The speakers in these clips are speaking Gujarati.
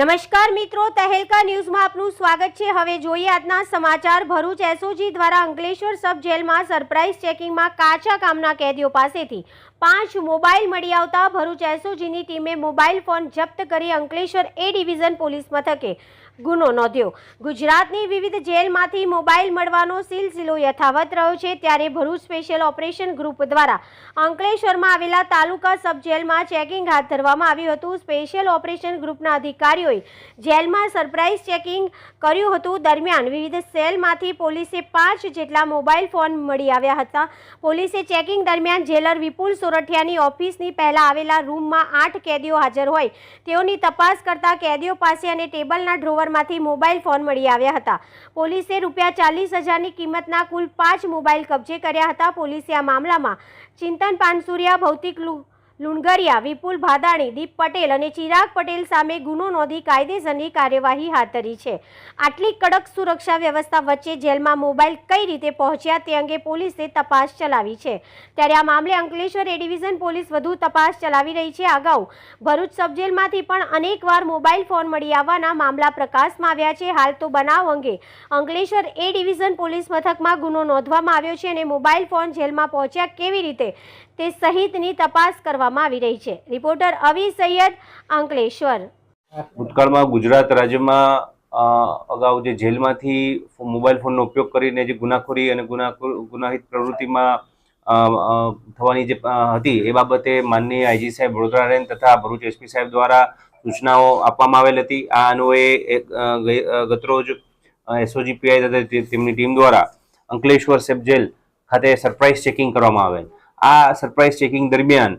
નમસ્કાર મિત્રો, તહેલકા ન્યૂઝમાં આપનું સ્વાગત છે. હવે જોઈએ આજના સમાચાર. ભરૂચ એસઓજી દ્વારા અંકલેશ્વર સબ જેલમાં સરપ્રાઇઝ ચેકિંગમાં કાચા કામના કેદીઓ પાસેથી પાંચ મોબાઈલ મળી આવતા ભરૂચ એસઓજીની ટીમે મોબાઈલ ફોન જપ્ત કરી અંકલેશ્વર એ ડિવિઝન પોલીસ મથકે ગુનો નોંધ્યો. ગુજરાતની વિવિધ જેલમાંથી મોબાઈલ મળવાનો સિલસિલો યથાવત રહ્યો છે ત્યારે ભરૂચ સ્પેશિયલ ઓપરેશન ગ્રુપ દ્વારા અંકલેશ્વરમાં આવેલા તાલુકા સબ જેલમાં ચેકિંગ હાથ ધરવામાં આવ્યું હતું. સ્પેશિયલ ઓપરેશન ગ્રુપના અધિકારીઓએ જેલમાં સરપ્રાઇઝ ચેકિંગ કર્યું હતું. દરમિયાન વિવિધ સેલમાંથી પોલીસે પાંચ જેટલા મોબાઈલ ફોન મળી આવ્યા હતા. પોલીસે ચેકિંગ દરમિયાન જેલર વિપુલ સોરઠિયાની ઓફિસની પહેલા આવેલા રૂમમાં આઠ કેદીઓ હાજર હોય. તેઓની તપાસ કરતા કેદીઓ પાસે અને ટેબલના ડ્રોવરમાંથી મોબાઈલ ફોન મળી આવ્યા હતા. પોલીસે રૂપિયા ચાલીસ હજારની કિંમતના કુલ પાંચ મોબાઈલ કબજે કર્યા હતા. પોલીસે આ મામલામાં ચિંતન પાનસુરિયા, ભૌતિક લુણગરિયા, વિપુલ ભાદાણી, દીપ પટેલ અને ચિરાગ પટેલ સામે ગુનો નોંધી કાયદેસરની કાર્યવાહી હાથ ધરી છે. આટલી કડક સુરક્ષા વ્યવસ્થા વચ્ચે જેલમાં મોબાઈલ કઈ રીતે પહોંચ્યા તે અંગે પોલીસે તપાસ ચલાવી છે. ત્યારે આ મામલે અંકલેશ્વર એ ડિવિઝન પોલીસ વધુ તપાસ ચલાવી રહી છે. અગાઉ ભરૂચ સબજેલમાંથી પણ અનેકવાર મોબાઈલ ફોન મળી આવવાના મામલા પ્રકાશમાં આવ્યા છે. હાલ તો બનાવ અંગે અંકલેશ્વર એ ડિવિઝન પોલીસ મથકમાં ગુનો નોંધવામાં આવ્યો છે અને મોબાઈલ ફોન જેલમાં પહોંચ્યા કેવી રીતે તે સહિતની તપાસ કરવામાં આવી રહી છે. રિપોર્ટર અવી સૈયદ અંકલેશ્વર. ભૂતકાળમાં ગુજરાત રાજ્યમાં અગાઉ જે જેલમાંથી મોબાઈલ ફોનનો ઉપયોગ કરીને જે ગુનાખોરી અને ગુનાખોર, ગુનાહિત પ્રવૃત્તિમાં થવાની જે હતી, એ બાબતે માનનીય આઈજી સાહેબ વડોદરારેન તથા ભરૂચ એસપી સાહેબ દ્વારા સૂચનાઓ આપવામાં આવેલ હતી. આ અન્વયે ગતરોજ એસઓજી પીઆઈ તથા તેમની ટીમ દ્વારા અંકલેશ્વર સેબ જેલ ખાતે સરપ્રાઇઝ ચેકિંગ કરવામાં આવેલ. આ સરપ્રાઇઝ ચેકિંગ દરમિયાન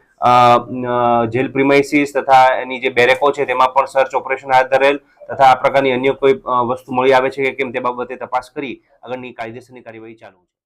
જેલ પ્રિમાઇસીસ તથા એની જે બેરેકો છે તેમાં પણ સર્ચ ઓપરેશન હાથ ધરેલ તથા આ પ્રકારની અન્ય કોઈ વસ્તુ મળી આવે છે કે કેમ તે બાબતે તપાસ કરી આગળની કાયદેસરની કાર્યવાહી ચાલુ છે.